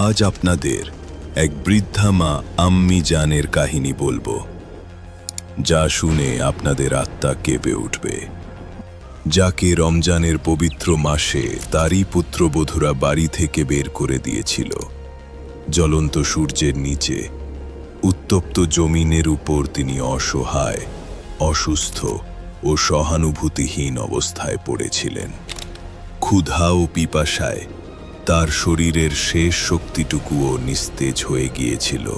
আজ আপনাদের এক বৃদ্ধা মা আম্মি জানের কাহিনী বলব, যা শুনে আপনাদের আত্মা কেঁপে উঠবে। যাকে রমজানের পবিত্র মাসে তারই পুত্রবধূরা বাড়ি থেকে বের করে দিয়েছিল। জ্বলন্ত সূর্যের নিচে, উত্তপ্ত জমিনের উপর তিনি অসহায়, অসুস্থ ও সহানুভূতিহীন অবস্থায় পড়েছিলেন। ক্ষুধা ও পিপাসায় তার শরীরের শেষ শক্তিটুকুও নিস্তেজ হয়ে গিয়েছিল।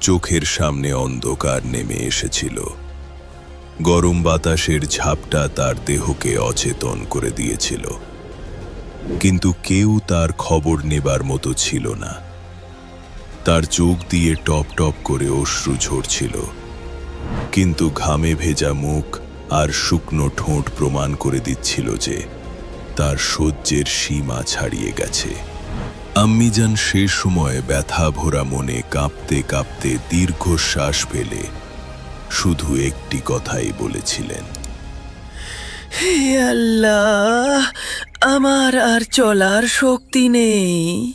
চোখের সামনে অন্ধকার নেমে এসেছিল। গরম বাতাসের ঝাপটা তার দেহকে অচেতন করে দিয়েছিল। কিন্তু কেউ তার খবর নেবার মতো ছিল না। তার চোখ দিয়ে টপ টপ করে অশ্রু ঝরছিল। কিন্তু ঘামে ভেজা মুখ আর শুকনো ঠোঁট প্রমাণ করে দিচ্ছিল যে তার সহ্যের সীমা ছাড়িয়ে গেছে। আম্মিজান সে সময় ব্যথা ভরা মনে কাঁপতে কাঁপতে দীর্ঘশ্বাস ফেলে শুধু একটি কথাই বলেছিলেন। হে আল্লাহ আমার আর চলার শক্তি নেই।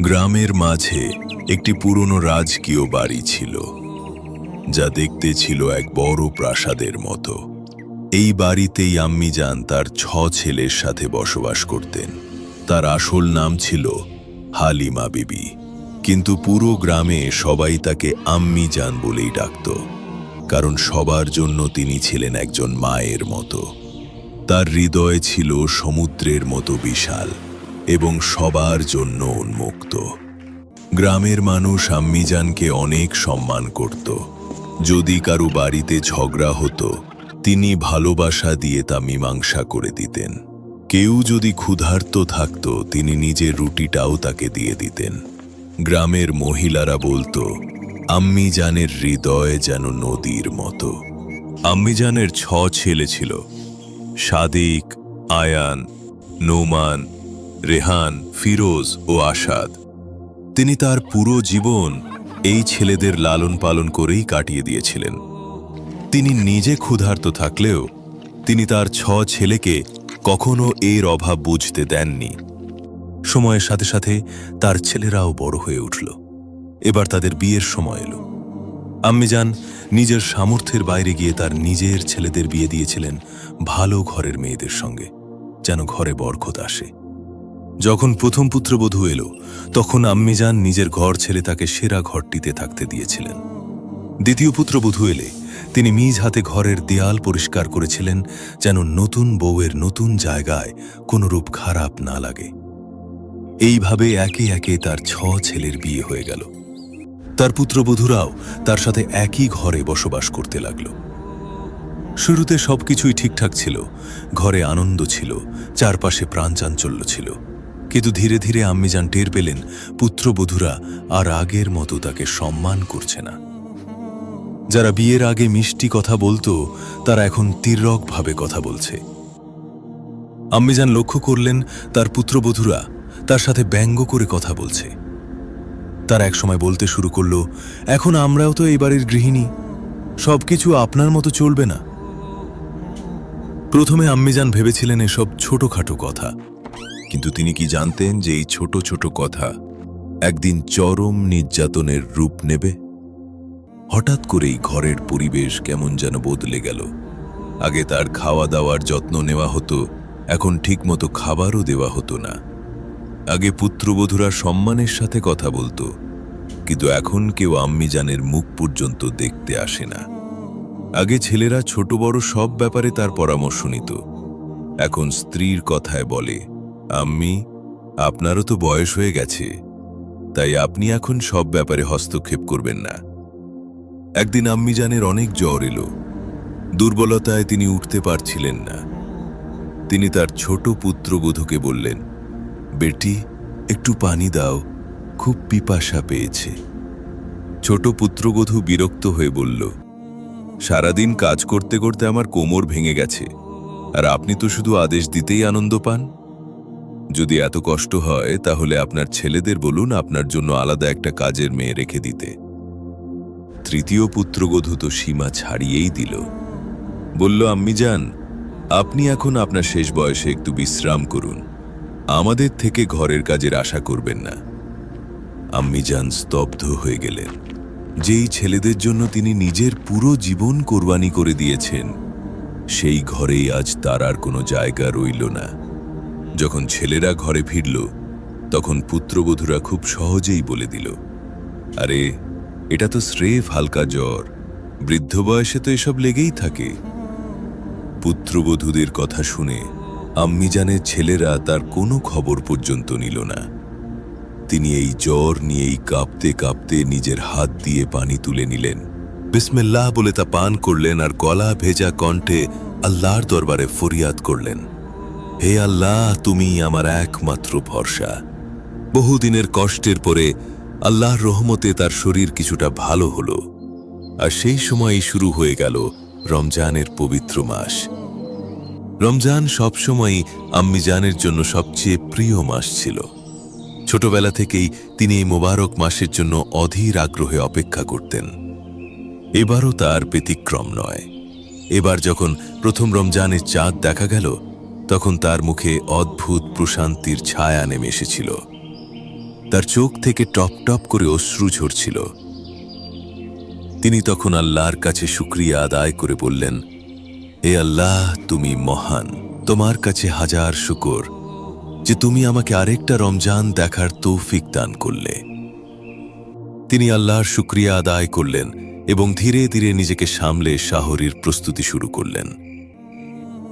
গ্রামের মাঝে একটি পুরনো রাজকীয় বাড়ি ছিল যা দেখতে ছিল এক বড় প্রাসাদের মতো। এই বাড়িতেই আম্মিজান তার ছ ছেলের সাথে বসবাস করতেন। তার আসল নাম ছিল হালিমা বিবি। কিন্তু পুরো গ্রামে সবাই তাকে আম্মিজান বলেই ডাকত, কারণ সবার জন্য তিনি ছিলেন একজন মায়ের মতো। তার হৃদয় ছিল সমুদ্রের মতো বিশাল এবং সবার জন্য উন্মুক্ত। গ্রামের মানুষ আম্মিজানকে অনেক সম্মান করত। যদি কারও বাড়িতে ঝগড়া হতো তিনি ভালোবাসা দিয়ে তা মীমাংসা করে দিতেন। কেউ যদি ক্ষুধার্ত থাকত, তিনি নিজের রুটিটাও তাকে দিয়ে দিতেন। গ্রামের মহিলারা বলতো, আম্মিজানের হৃদয় যেন নদীর মতো। আম্মিজানের ছ ছেলে ছিল, সাদিক, আয়ান, নোমান, রেহান, ফিরোজ ও আসাদ তিনি তার পুরো জীবন এই ছেলেদের লালন পালন করেই কাটিয়ে দিয়েছিলেন। তিনি নিজে ক্ষুধার্ত থাকলেও তিনি তার ছ ছেলেকে কখনো এর অভাব বুঝতে দেননি। সময়ের সাথে সাথে তার ছেলেরাও বড় হয়ে উঠল। এবার তাদের বিয়ের সময় এলো। আম্মিজান নিজের সামর্থ্যের বাইরে গিয়ে তার নিজের ছেলেদের বিয়ে দিয়েছিলেন ভালো ঘরের মেয়েদের সঙ্গে, যেন ঘরে বরকত আসে। যখন প্রথম পুত্রবধূ এলো, তখন আম্মিজান নিজের ঘর ছেড়ে তাকে সেরা ঘরটিতে থাকতে দিয়েছিলেন। দ্বিতীয় পুত্রবধূ এলে তিনি নিজ হাতে ঘরের দেয়াল পরিষ্কার করেছিলেন যেন নতুন বউয়ের নতুন জায়গায় কোনরূপ খারাপ না লাগে। এইভাবে একে একে তার ছ ছেলের বিয়ে হয়ে গেল। তার পুত্রবধূরাও তার সাথে একই ঘরে বসবাস করতে লাগল। শুরুতে সবকিছুই ঠিকঠাক ছিল, ঘরে আনন্দ ছিল, চারপাশে প্রাণচাঞ্চল্য ছিল। কিন্তু ধীরে ধীরে আম্মিজান টের পেলেন, পুত্রবধূরা আর আগের মতো তাকে সম্মান করছে না। যারা বিয়ের আগে মিষ্টি কথা বলতো, তারা এখন তীর্যকভাবে কথা বলছে। আম্মিজান লক্ষ্য করলেন তার পুত্রবধূরা তার সাথে ব্যঙ্গ করে কথা বলছে। তারা একসময় বলতে শুরু করল, এখন আমরাও তো এই বাড়ির গৃহিণী, সবকিছু আপনার মতো চলবে না। প্রথমে আম্মিজান ভেবেছিলেন এসব ছোটখাটো কথা, কিন্তু তিনি কি জানতেন যে এই ছোট ছোট কথা একদিন চরম নির্যাতনের রূপ নেবে? হঠাৎ করেই ঘরের পরিবেশ কেমন যেন বদলে গেল। আগে তার খাওয়া দাওয়ার যত্ন নেওয়া হতো, এখন ঠিকমতো খাবারও দেওয়া হতো না। আগে পুত্রবধূরা সম্মানের সাথে কথা বলতো, কিন্তু এখন কেউ আম্মিজানের মুখ পর্যন্ত দেখতে আসে না। আগে ছেলেরা ছোট বড় সব ব্যাপারে তার পরামর্শ নিত। এখন স্ত্রীর কথায় বলে, আম্মি, আপনারও তো বয়স হয়ে গেছে, তাই আপনি এখন সব ব্যাপারে হস্তক্ষেপ করবেন না। একদিন আম্মিজানের অনেক জ্বর এলো। দুর্বলতায় তিনি উঠতে পারছিলেন না। তিনি তার ছোট পুত্রবধূকে বললেন, বেটি, একটু পানি দাও, খুব পিপাসা পেয়েছে। ছোট পুত্রবধূ বিরক্ত হয়ে বলল, সারাদিন কাজ করতে করতে আমার কোমর ভেঙে গেছে, আর আপনি তো শুধু আদেশ দিতেই আনন্দ পান। যদি এত কষ্ট হয়, তাহলে আপনার ছেলেদের বলুন আপনার জন্য আলাদা একটা কাজের মেয়ে রেখে দিতে। তৃতীয় পুত্রবধূ তো সীমা ছাড়িয়েই দিল। বলল, আম্মি যান, আপনি এখন আপনার শেষ বয়সে একটু বিশ্রাম করুন। আমাদের থেকে ঘরের কাজের আশা করবেন না। আম্মি যান স্তব্ধ হয়ে গেলেন। যেই ছেলেদের জন্য তিনি নিজের পুরো জীবন কোরবানি করে দিয়েছেন, সেই ঘরেই আজ তার আর কোনো জায়গা রইল না। যখন ছেলেরা ঘরে ফিরল, তখন পুত্রবধূরা খুব সহজেই বলে দিল, আরে এটা তো স্রেফ হালকা জ্বর। বৃদ্ধ বয়সে তো এসব লেগেই থাকে। পুত্রবধূদের কথা শুনে আম্মিজানের ছেলেরা তার কোনো খবর পর্যন্ত নিল না। তিনি এই জ্বর নিয়েই কাঁপতে কাঁপতে নিজের হাত দিয়ে পানি তুলে নিলেন। বিসমিল্লাহ বলে তা পান করলেন আর গলা ভেজা কণ্ঠে আল্লাহর দরবারে ফরিয়াদ করলেন। হে আল্লাহ তুমি আমার একমাত্র ভরসা। বহুদিনের কষ্টের পরে আল্লাহর রহমতে তার শরীর কিছুটা ভালো হলো, আর সেই সময়ই শুরু হয়ে গেল রমজানের পবিত্র মাস। রমজান সবসময়ই আম্মিজানের জন্য সবচেয়ে প্রিয় মাস ছিল। ছোটবেলা থেকেই তিনি এই মোবারক মাসের জন্য অধীর আগ্রহে অপেক্ষা করতেন। এবারও তার ব্যতিক্রম নয়। এবার যখন প্রথম রমজানের চাঁদ দেখা গেল, তখন তার মুখে অদ্ভুত প্রশান্তির ছায়া নেমে এসেছিল। তার চোখ থেকে টপ টপ করে অশ্রু ঝরছিল। তিনি তখন আল্লাহর কাছে শুক্রিয়া আদায় করে বললেন, এ আল্লাহ, তুমি মহান। তোমার কাছে হাজার শুকর যে তুমি আমাকে আরেকটা রমজান দেখার তৌফিক দান করলে। তিনি আল্লাহর শুক্রিয়া আদায় করলেন এবং ধীরে ধীরে নিজেকে সামলে শাহরির প্রস্তুতি শুরু করলেন।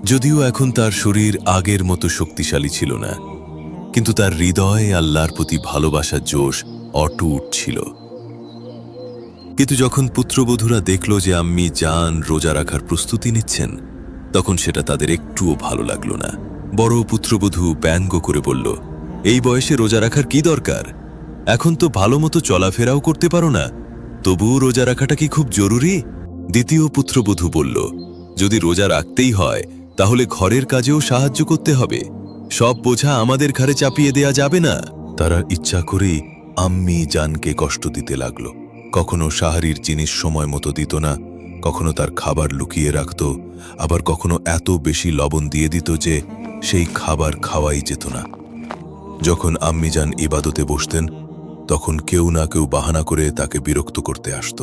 যদিও এখন তার শরীর আগের মতো শক্তিশালী ছিল না কিন্তু তার হৃদয়ে আল্লাহর প্রতি ভালোবাসার জোশ অটুট ছিল। কিন্তু যখন পুত্রবধূরা দেখল যে আম্মি জান রোজা রাখার প্রস্তুতি নিচ্ছেন, তখন সেটা তাদের একটুও ভালো লাগল না। বড় পুত্রবধূ ব্যঙ্গ করে বলল, এই বয়সে রোজা রাখার কি দরকার? এখন তো ভালো মতো চলাফেরাও করতে পারো না। তবুও রোজা রাখাটা কি খুব জরুরি? দ্বিতীয় পুত্রবধূ বলল, যদি রোজা রাখতেই হয়, তাহলে ঘরের কাজেও সাহায্য করতে হবে। সব বোঝা আমাদের ঘাড়ে চাপিয়ে দেয়া যাবে না। তারা ইচ্ছা করেই আম্মি জানকে কষ্ট দিতে লাগল। কখনো সাহারির জিনিস সময় মতো দিত না, কখনো তার খাবার লুকিয়ে রাখত, আবার কখনো এত বেশি লবণ দিয়ে দিত যে সেই খাবার খাওয়াই যেত না। যখন আম্মিজান ইবাদতে বসতেন, তখন কেউ না কেউ বাহানা করে তাকে বিরক্ত করতে আসত।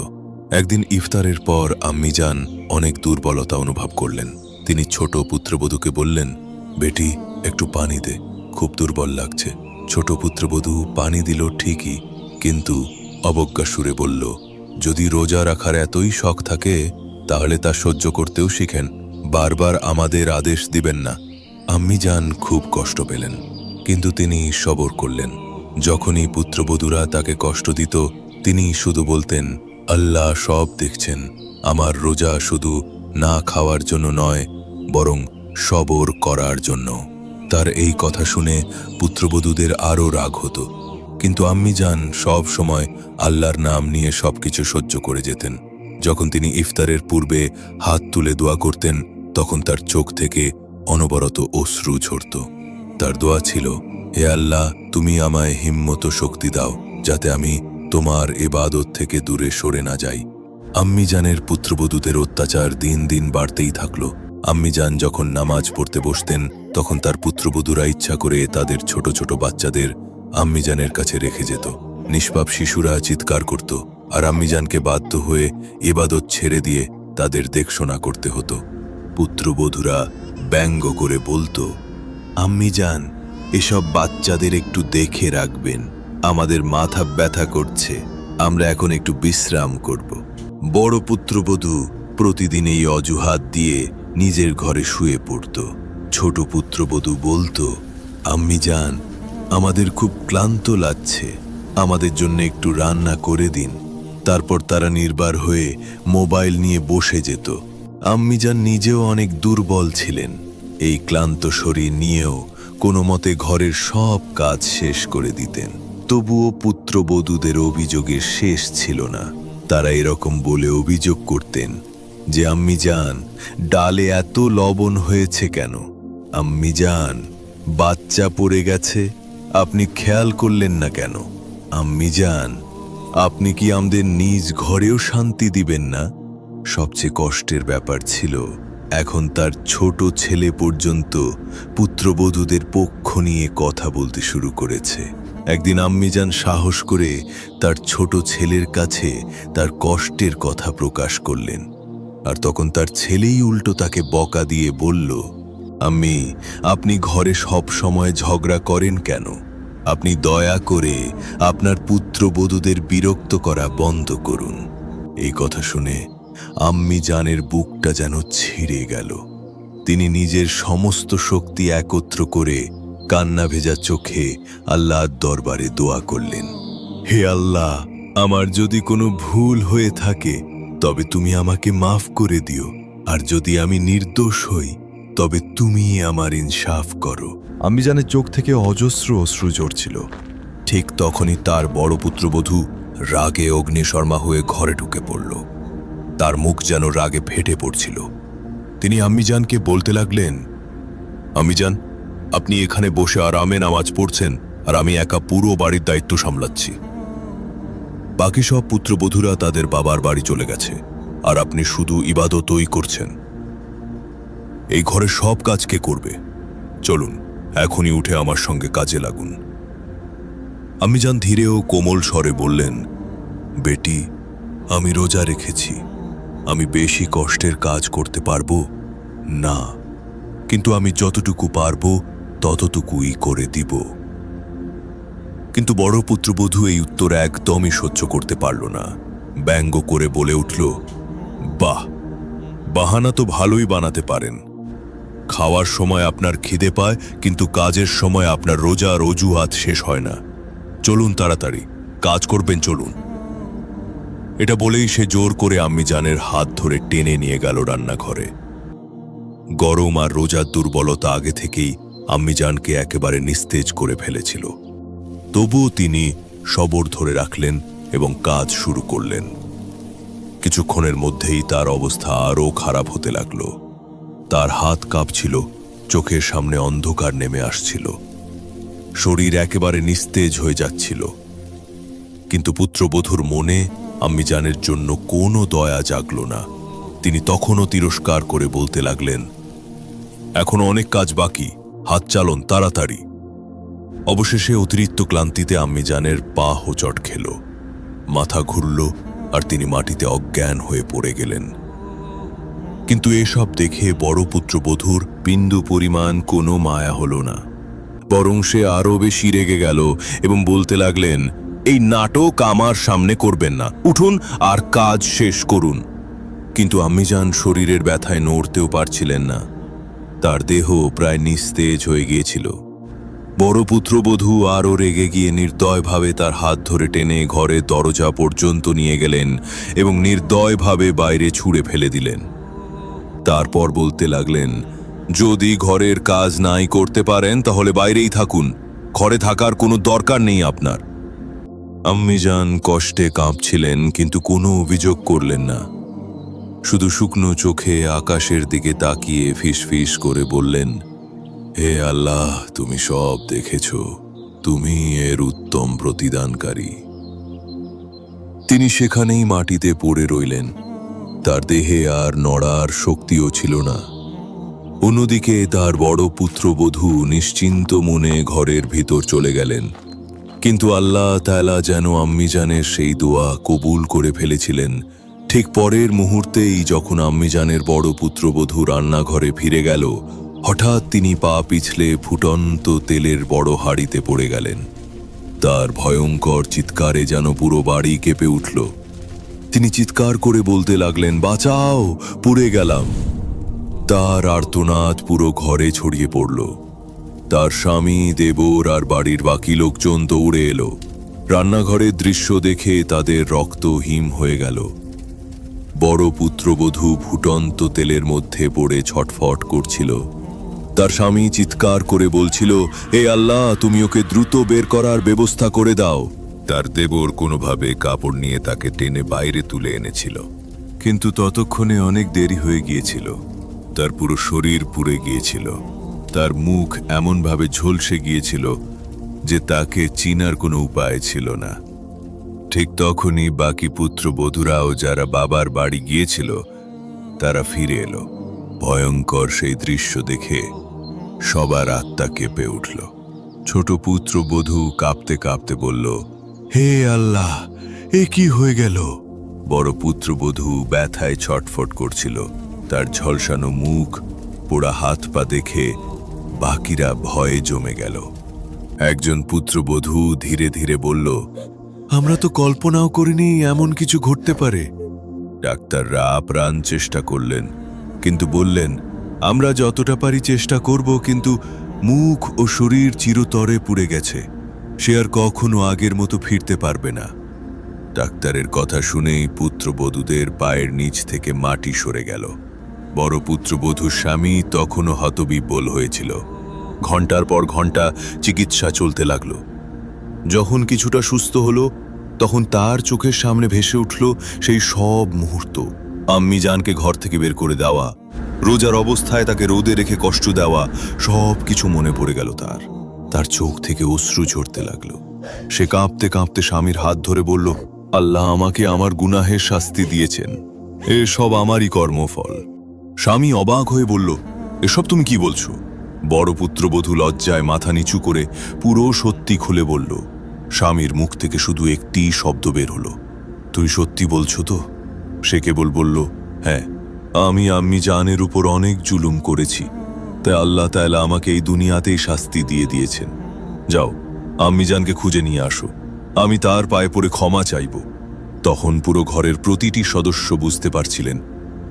একদিন ইফতারের পর আম্মিজান অনেক দুর্বলতা অনুভব করলেন। তিনি ছোট পুত্রবধূকে বললেন, বেটি একটু পানি দে, খুব দুর্বল লাগছে। ছোট পুত্রবধূ পানি দিল ঠিকই, কিন্তু অবজ্ঞা সুরে বলল, যদি রোজা রাখার এতই শখ থাকে, তাহলে তা সহ্য করতেও শিখেন। বারবার আমাদের আদেশ দিবেন না। আম্মি যান খুব কষ্ট পেলেন, কিন্তু তিনি সবর করলেন। যখনই পুত্রবধূরা তাকে কষ্ট দিত, তিনি শুধু বলতেন, আল্লাহ সব দেখছেন। আমার রোজা শুধু না খাওয়ার জন্য নয়, বরং সবর করার জন্য। তার এই কথা শুনে পুত্রবধূদের আরও রাগ হতো। কিন্তু আম্মি যান সব সময় আল্লাহর নাম নিয়ে সবকিছু সহ্য করে যেতেন। যখন তিনি ইফতারের পূর্বে হাত তুলে দোয়া করতেন, তখন তার চোখ থেকে অনবরত অশ্রু ঝরত। তার দোয়া ছিল, হে আল্লাহ, তুমি আমায় হিম্মত শক্তি দাও, যাতে আমি তোমার এবাদত থেকে দূরে সরে না যাই। আম্মি জানের পুত্রবধূদের অত্যাচার দিন দিন বাড়তেই থাকল। আম্মি যান যখন নামাজ পড়তে বসতেন তখন তার পুত্রবধূরা ইচ্ছা করে তাদের ছোট ছোট বাচ্চাদের আম্মিজানের কাছে রেখে যেত। নিষ্পাপ শিশুরা চিৎকার করত আর আম্মিজানকে বাধ্য হয়ে এবাদত ছেড়ে দিয়ে তাদের দেখশোনা করতে হতো। পুত্রবধূরা ব্যঙ্গ করে বলতো, আম্মিজান, এসব বাচ্চাদের একটু দেখে রাখবেন। আমাদের মাথা ব্যথা করছে। আমরা এখন একটু বিশ্রাম করব। বড় পুত্রবধূ প্রতিদিন এই অজুহাত দিয়ে নিজের ঘরে শুয়ে পড়ত। ছোট পুত্রবধূ বলতো, আম্মি যান, আমাদের খুব ক্লান্ত লাগছে। আমাদের জন্য একটু রান্না করে দিন। তারপর তারা নির্বার হয়ে মোবাইল নিয়ে বসে যেত। আম্মিজান নিজেও অনেক দুর্বল ছিলেন। এই ক্লান্ত শরীর নিয়েও কোনো মতে ঘরের সব কাজ শেষ করে দিতেন। তবুও পুত্রবধূদের অভিযোগের শেষ ছিল না। তারা এরকম বলে অভিযোগ করতেন যে, আম্মি যান, ডালে এত লবণ হয়েছে কেন? আম্মি যান বাচ্চা পড়ে গেছে, আপনি খেয়াল করলেন না কেন? আম্মি যান আপনি কি আমাদের নিজ ঘরেও শান্তি দিবেন না? সবচেয়ে কষ্টের ব্যাপার ছিল, এখন তার ছোট ছেলে পর্যন্ত পুত্রবধূদের পক্ষ নিয়ে কথা বলতে শুরু করেছে। একদিন আম্মিজান সাহস করে তার ছোট ছেলের কাছে তার কষ্টের কথা প্রকাশ করলেন। আর তখন তার ছেলেই উল্টো তাকে বকা দিয়ে বলল আম্মি আপনি ঘরে সব সময় ঝগড়া করেন কেন? আপনি দয়া করে আপনার পুত্রবধূদের বিরক্ত করা বন্ধ করুন। এই কথা শুনে আম্মি জানের বুকটা যেন ছিঁড়ে গেল। তিনি নিজের সমস্ত শক্তি একত্র করে কান্না ভেজা চোখে আল্লাহর দরবারে দোয়া করলেন। হে আল্লাহ, আমার যদি কোনো ভুল হয়ে থাকে, তবে তুমি আমাকে মাফ করে দিও। আর যদি আমি নির্দোষ হই তবে তুমি আমার ইনসাফ করো। আম্মিজানের চোখ থেকে অজস্র অশ্রু ঝরছিল। ঠিক তখনই তার বড় পুত্রবধূ রাগে অগ্নিশর্মা হয়ে ঘরে ঢুকে পড়ল। তার মুখ যেন রাগে ফেটে পড়ছিল। তিনি আম্মিজানকে বলতে লাগলেন আম্মিজান আপনি এখানে বসে আরামে নামাজ পড়ছেন আর আমি একা পুরো বাড়ির দায়িত্ব সামলাচ্ছি। বাকি সব পুত্রবধূরা তাদের বাবার বাড়ি চলে গেছে আর আপনি শুধু ইবাদতই করছেন। এই ঘরে সব কাজ কে করবে? চলুন, এখনই উঠে আমার সঙ্গে কাজে লাগুন। আমি যান ধীরে ও কোমল স্বরে বললেন, বেটি, আমি রোজা রেখেছি। আমি বেশি কষ্টের কাজ করতে পারব? না। কিন্তু আমি যতটুকু পারব, ততটুকুই করে দিব। কিন্তু বড় পুত্রবধূ এই উত্তর একদমই সহ্য করতে পারল না। ব্যঙ্গ করে বলে উঠল, বাহ! বাহানা তো ভালোই বানাতে পারেন। খাওয়ার সময় আপনার খিদে পায়, কিন্তু কাজের সময় আপনার রোজা আর অজুহাত শেষ হয় না। চলুন তাড়াতাড়ি, কাজ করবেন, চলুন। এটা বলেই সে জোর করে আম্মি জানের হাত ধরে টেনে নিয়ে গেল রান্নাঘরে। গরম আর রোজার দুর্বলতা আগে থেকেই আম্মিজানকে একেবারে নিস্তেজ করে ফেলেছিল। তবুও তিনি সবর ধরে রাখলেন এবং কাজ শুরু করলেন। কিছুক্ষণের মধ্যেই তার অবস্থা আরও খারাপ হতে লাগল। তার হাত কাঁপছিল, চোখের সামনে অন্ধকার নেমে আসছিল। শরীর একেবারে নিস্তেজ হয়ে যাচ্ছিল। কিন্তু পুত্রবধূর মনে আম্মিজানের জন্য কোনো দয়া জাগল না। তিনি তখনও তিরস্কার করে বলতে লাগলেন, এখনও অনেক কাজ বাকি, হাত চালন তাড়াতাড়ি। অবশেষে অতিরিক্ত ক্লান্তিতে আম্মিজানের পা হোচট খেল। মাথা ঘুরল আর তিনি মাটিতে অজ্ঞান হয়ে পড়ে গেলেন। কিন্তু এসব দেখে বড় পুত্রবধূর বিন্দু পরিমাণ কোনো মায়া হল না। বরং সে আরও বেশি রেগে গেল এবং বলতে লাগলেন, এই নাটক আমার সামনে করবেন না। উঠুন আর কাজ শেষ করুন। কিন্তু আম্মিজান শরীরের ব্যথায় নড়তেও পারছিলেন না। তার দেহ প্রায় নিস্তেজ হয়ে গিয়েছিল। বড় পুত্রবধূ আরও রেগে গিয়ে নির্দয়ভাবে তার হাত ধরে টেনে ঘরের দরজা পর্যন্ত নিয়ে গেলেন এবং নির্দয়ভাবে বাইরে ছুঁড়ে ফেলে দিলেন। তারপর বলতে লাগলেন, যদি ঘরের কাজ নাই করতে পারেন, তাহলে বাইরেই থাকুন। ঘরে থাকার কোনো দরকার নেই আপনার। আম্মিজান কষ্টে কাঁপছিলেন, কিন্তু কোনো অভিযোগ করলেন না। শুধু শুকনো চোখে আকাশের দিকে তাকিয়ে ফিসফিস করে বললেন, হে আল্লাহ, তুমি সব দেখেছ। তুমি এর উত্তম প্রতিদানকারী। তিনি সেখানেই মাটিতে পড়ে রইলেন। তার দেহে আর নড়ার শক্তিও ছিল না। অন্যদিকে তার বড় পুত্রবধূ নিশ্চিন্ত মনে ঘরের ভিতর চলে গেলেন। কিন্তু আল্লাহ তালা যেন আম্মিজানের সেই দোয়া কবুল করে ফেলেছিলেন। ঠিক পরের মুহূর্তেই যখন আম্মিজানের বড় পুত্রবধূ রান্নাঘরে ফিরে গেল, হঠাৎ তিনি পা পিছলে ফুটন্ত তেলের বড় হাড়িতে পড়ে গেলেন। তার ভয়ঙ্কর চিৎকারে যেন পুরো বাড়ি কেঁপে উঠল। তিনি চিৎকার করে বলতে লাগলেন, বাঁচাও, পুড়ে গেলাম। তার আর্তনাদ পুরো ঘরে ছড়িয়ে পড়ল। তার স্বামী, দেবর আর বাড়ির বাকি লোকজন দৌড়ে এলো। রান্নাঘরের দৃশ্য দেখে তাদের রক্ত হিম হয়ে গেল। বড় পুত্রবধূ ফুটন্ত তেলের মধ্যে পড়ে ছটফট করছিল। তার স্বামী চিৎকার করে বলছিল এ আল্লাহ, তুমি ওকে দ্রুত বের করার ব্যবস্থা করে দাও। তার দেবর কোনোভাবে কাপড় নিয়ে তাকে টেনে বাইরে তুলে এনেছিল। কিন্তু ততক্ষণে অনেক দেরি হয়ে গিয়েছিল। তার পুরো শরীর পুড়ে গিয়েছিল। তার মুখ এমনভাবে ঝলসে গিয়েছিল যে তাকে চিনার কোনো উপায় ছিল না। ঠিক তখনই বাকি পুত্র পুত্রবধূরাও যারা বাবার বাড়ি গিয়েছিল, তারা ফিরে এলো। ভয়ঙ্কর সেই দৃশ্য দেখে সবার আত্মা কেঁপে উঠল। ছোট পুত্র বধূ কাঁপতে কাঁপতে বলল হে আল্লাহ, এ কি হয়ে গেল? বড় পুত্রবধূ ব্যথায় ছটফট করছিল। তার ঝলসানো মুখ, পোড়া হাত পা দেখে বাকিরা ভয়ে জমে গেল। একজন পুত্রবধূ ধীরে ধীরে বলল, আমরা তো কল্পনাও করিনি এমন কিছু ঘটতে পারে। ডাক্তাররা আপ্রাণ চেষ্টা করলেন, কিন্তু বললেন, আমরা যতটা পারি চেষ্টা করব, কিন্তু মুখ ও শরীর চিরতরে পুড়ে গেছে। সে আর কখনো আগের মতো ফিরতে পারবে না। ডাক্তারের কথা শুনেই পুত্রবধূদের পায়ের নিচ থেকে মাটি সরে গেল। বড় পুত্রবধূর স্বামী তখনও হতবিব্বল হয়েছিল। ঘণ্টার পর ঘণ্টা চিকিৎসা চলতে লাগল। যখন কিছুটা সুস্থ হলো, তখন তার চোখের সামনে ভেসে উঠল সেই সব মুহূর্ত। আম্মি জানকে ঘর থেকে বের করে দেওয়া, রোজার অবস্থায় তাকে রোদে রেখে কষ্ট দেওয়া সব কিছু মনে পড়ে গেল তার। তার চোখ থেকে অশ্রু ঝরতে লাগল। সে কাঁপতে কাঁপতে স্বামীর হাত ধরে বলল, আল্লাহ আমাকে আমার গুনাহের শাস্তি দিয়েছেন। এ সব আমারই কর্মফল। স্বামী অবাক হয়ে বলল, এসব তুমি কি বলছো? বড় পুত্রবধূ লজ্জায় মাথা নিচু করে পুরো সত্যি খুলে বলল, স্বামীর মুখ থেকে শুধু একটি শব্দ বের হলো। তুই সত্যি বলছো তো? সে কেবল বলল হ্যাঁ আমি আম্মি জানের উপর অনেক জুলুম করেছি। তাই আল্লাহ তাআলা আমাকে এই দুনিয়াতেই শাস্তি দিয়ে দিয়েছেন। যাও আম্মি জানকে খুঁজে নিয়ে আসো। আমি তার পায়ে পড়ে ক্ষমা চাইব। তখন পুরো ঘরের প্রতিটি সদস্য বুঝতে পারছিলেন,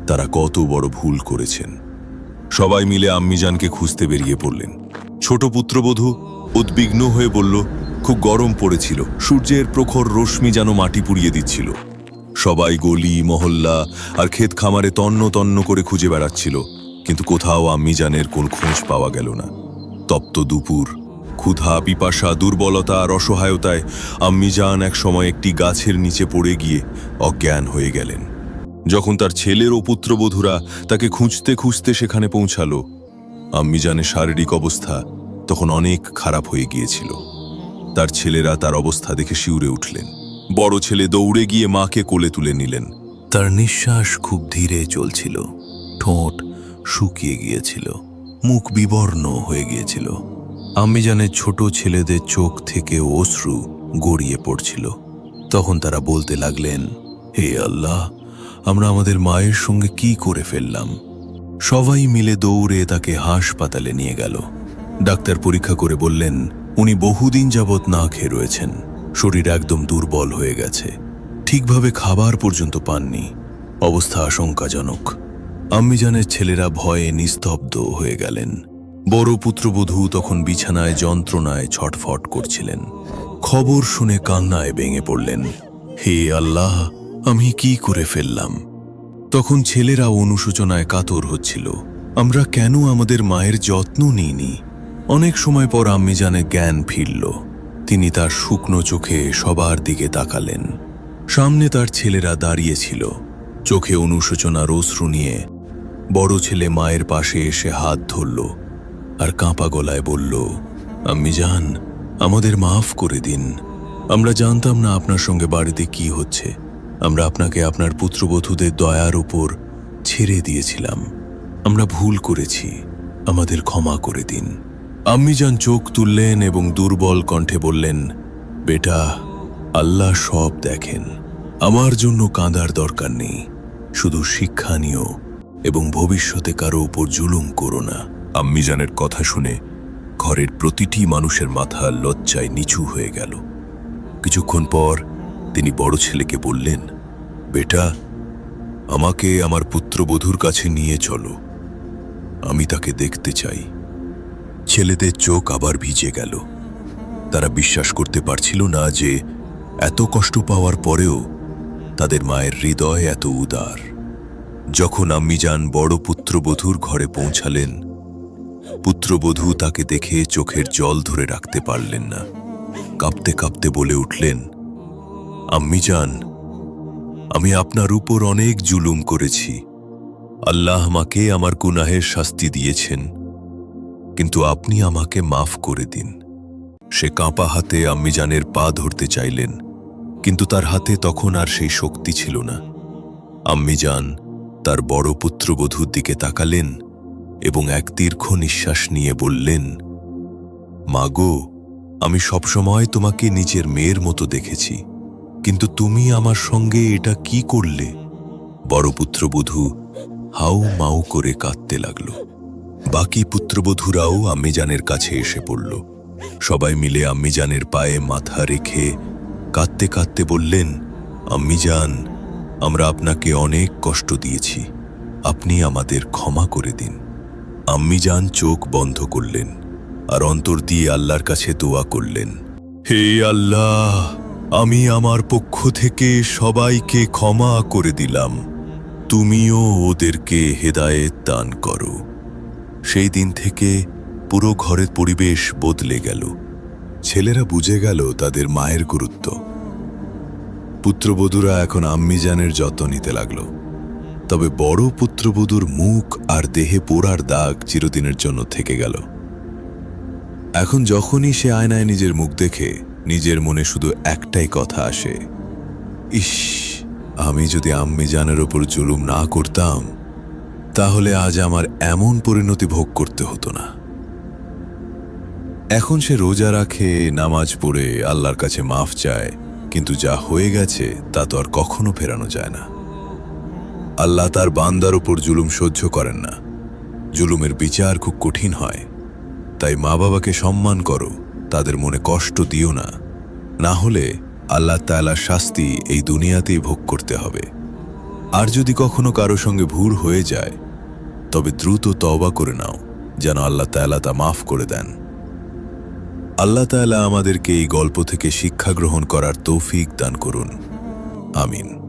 তারা কত বড় ভুল করেছেন। সবাই মিলে আম্মিজানকে খুঁজতে বেরিয়ে পড়লেন। ছোট পুত্রবধূ উদ্বিগ্ন হয়ে বলল, খুব গরম পড়েছিল। সূর্যের প্রখর রশ্মি যেন মাটি পুড়িয়ে দিচ্ছিল। সবাই গলি, মহল্লা আর ক্ষেত খামারে তন্ন তন্ন করে খুঁজে বেড়াচ্ছিল। কিন্তু কোথাও আম্মিজানের কোন খোঁজ পাওয়া গেল না। তপ্ত দুপুর, ক্ষুধা, পিপাসা, দুর্বলতা আর অসহায়তায় আম্মিজান এক সময় একটি গাছের নিচে পড়ে গিয়ে অজ্ঞান হয়ে গেলেন। যখন তার ছেলের ও পুত্রবধূরা তাকে খুঁজতে খুঁজতে সেখানে পৌঁছালো আম্মিজানের শারীরিক অবস্থা তখন অনেক খারাপ হয়ে গিয়েছিল। তার ছেলেরা তার অবস্থা দেখে শিউরে উঠলেন। বড় ছেলে দৌড়ে গিয়ে মাকে কোলে তুলে নিলেন। তার নিঃশ্বাস খুব ধীরে চলছিল। ঠোঁট শুকিয়ে গিয়েছিল। মুখ বিবর্ণ হয়ে গিয়েছিল। আমি আম্মিজানের ছোট ছেলেদের চোখ থেকে অশ্রু গড়িয়ে পড়ছিল। তখন তারা বলতে লাগলেন, হে আল্লাহ, আমরা আমাদের মায়ের সঙ্গে কি করে ফেললাম? সবাই মিলে দৌড়ে তাকে হাসপাতালে নিয়ে গেল। ডাক্তার পরীক্ষা করে বললেন, উনি বহুদিন যাবৎ না খেয়ে রয়েছেন। শরীর একদম দুর্বল হয়ে গেছে। ঠিকভাবে খাবার পর্যন্ত পাননি। অবস্থা আশঙ্কাজনক। আম্মিজানের ছেলেরা ভয়ে নিস্তব্ধ হয়ে গেলেন। বড় পুত্রবধূ তখন বিছানায় যন্ত্রণায় ছটফট করছিলেন। খবর শুনে কান্নায় ভেঙে পড়লেন। হে আল্লাহ, আমি কি করে ফেললাম? তখন ছেলেরা অনুশোচনায় কাতর হচ্ছিল। আমরা কেন আমাদের মায়ের যত্ন নিইনি? অনেক সময় পর আম্মিজানে জ্ঞান ফিরল। তিনি তার শুকনো চোখে সবার দিকে তাকালেন। সামনে তার ছেলেরা দাঁড়িয়েছিল চোখে অনুশোচনার অশ্রু নিয়ে বড় ছেলে মায়ের পাশে এসে হাত ধরল আর কাঁপা গলায় বলল আমি জান, আমাদের মাফ করে দিন। আমরা জানতাম না আপনার সঙ্গে বাড়িতে কি হচ্ছে। আমরা আপনাকে আপনার পুত্রবধূদের দয়ার উপর ছেড়ে দিয়েছিলাম। আমরা ভুল করেছি। আমাদের ক্ষমা করে দিন। আম্মিজান চোখ তুললেন এবং দুর্বল কণ্ঠে বললেন, বেটা, আল্লাহ সব দেখেন। আমার জন্য কাঁদার দরকার নেই। শুধু শিক্ষা নিও। এবং ভবিষ্যতে কারও উপর জুলুম করো না। আম্মিজানের কথা শুনে ঘরের প্রতিটি মানুষের মাথা লজ্জায় নিচু হয়ে গেল। কিছুক্ষণ পর তিনি বড় ছেলেকে বললেন, বেটা, আমাকে আমার পুত্রবধূর কাছে নিয়ে চলো। আমি তাকে দেখতে চাই। ছেলেদের চোখ আবার ভিজে গেল। তারা বিশ্বাস করতে পারছিল না যে এত কষ্ট পাওয়ার পরেও তাদের মায়ের হৃদয় এত উদার। যখন আম্মিজান বড় পুত্রবধূর ঘরে পৌঁছালেন, পুত্রবধূ তাকে দেখে চোখের জল ধরে রাখতে পারলেন না। কাঁপতে কাঁপতে বলে উঠলেন আম্মি যান আমি আপনার উপর অনেক জুলুম করেছি। আল্লাহ আমাকে আমার গুনাহের শাস্তি দিয়েছেন, কিন্তু আপনি আমাকে মাফ করে দিন। সে কাঁপা হাতে আম্মিজানের পা ধরতে চাইলেন, কিন্তু তার হাতে তখন আর সেই শক্তি ছিল না। আম্মিজান তার বড় পুত্রবধূর দিকে তাকালেন এবং এক দীর্ঘ নিঃশ্বাস নিয়ে বললেন, মাগো, আমি সবসময় তোমাকে নিজের মেয়ের মতো দেখেছি, কিন্তু তুমি আমার সঙ্গে এটা কি করলে? বড় পুত্রবধূ হাউ মাউ করে কাঁদতে লাগল। বাকি পুত্রবধূরাও আম্মিজানের কাছে এসে পড়ল। সবাই মিলে আম্মিজানের পায়ে মাথা রেখে কাঁদতে কাঁদতে বললেন, আম্মিজান আমরা আপনাকে অনেক কষ্ট দিয়েছি। আপনি আমাদের ক্ষমা করে দিন। আম্মিজান চোখ বন্ধ করলেন আর অন্তর দিয়ে আল্লাহর কাছে দোয়া করলেন। হে আল্লাহ, আমি আমার পক্ষ থেকে সবাইকে ক্ষমা করে দিলাম। তুমিও ওদেরকে হেদায়েত দান করো। সেই দিন থেকে পুরো ঘরের পরিবেশ বদলে গেল। ছেলেরা বুঝে গেল তাদের মায়ের গুরুত্ব। পুত্রবধূরা এখন আম্মিজানের যত্ন নিতে লাগল। তবে বড় পুত্রবধূর মুখ আর দেহে পোড়ার দাগ চিরদিনের জন্য থেকে গেল। এখন যখনই সে আয়নায় নিজের মুখ দেখে, নিজের মনে শুধু একটাই কথা আসে, ইস, আমি যদি আম্মিজানের ওপর জুলুম না করতাম, তাহলে আজ আমার এমন পরিণতি ভোগ করতে হতো না। এখন সে রোজা রাখে, নামাজ পড়ে, আল্লাহর কাছে মাফ চায় কিন্তু যা হয়ে গেছে তা তো আর কখনো ফেরানো যায় না। আল্লাহ তার বান্দার উপর জুলুম সহ্য করেন না। জুলুমের বিচার খুব কঠিন হয়। তাই মা বাবাকে সম্মান করো, তাদের মনে কষ্ট দিও না। না হলে আল্লাহ তাআলার শাস্তি এই দুনিয়াতেই ভোগ করতে হবে। আর যদি কখনো কারও সঙ্গে ভুল হয়ে যায়, তবে দ্রুত তওবা করে নাও, যেন আল্লাহ তাআলা তা মাফ করে দেন। আল্লাহ তালা আমাদেরকে এই গল্প থেকে শিক্ষা গ্রহণ করার তৌফিক দান করুন। আমিন।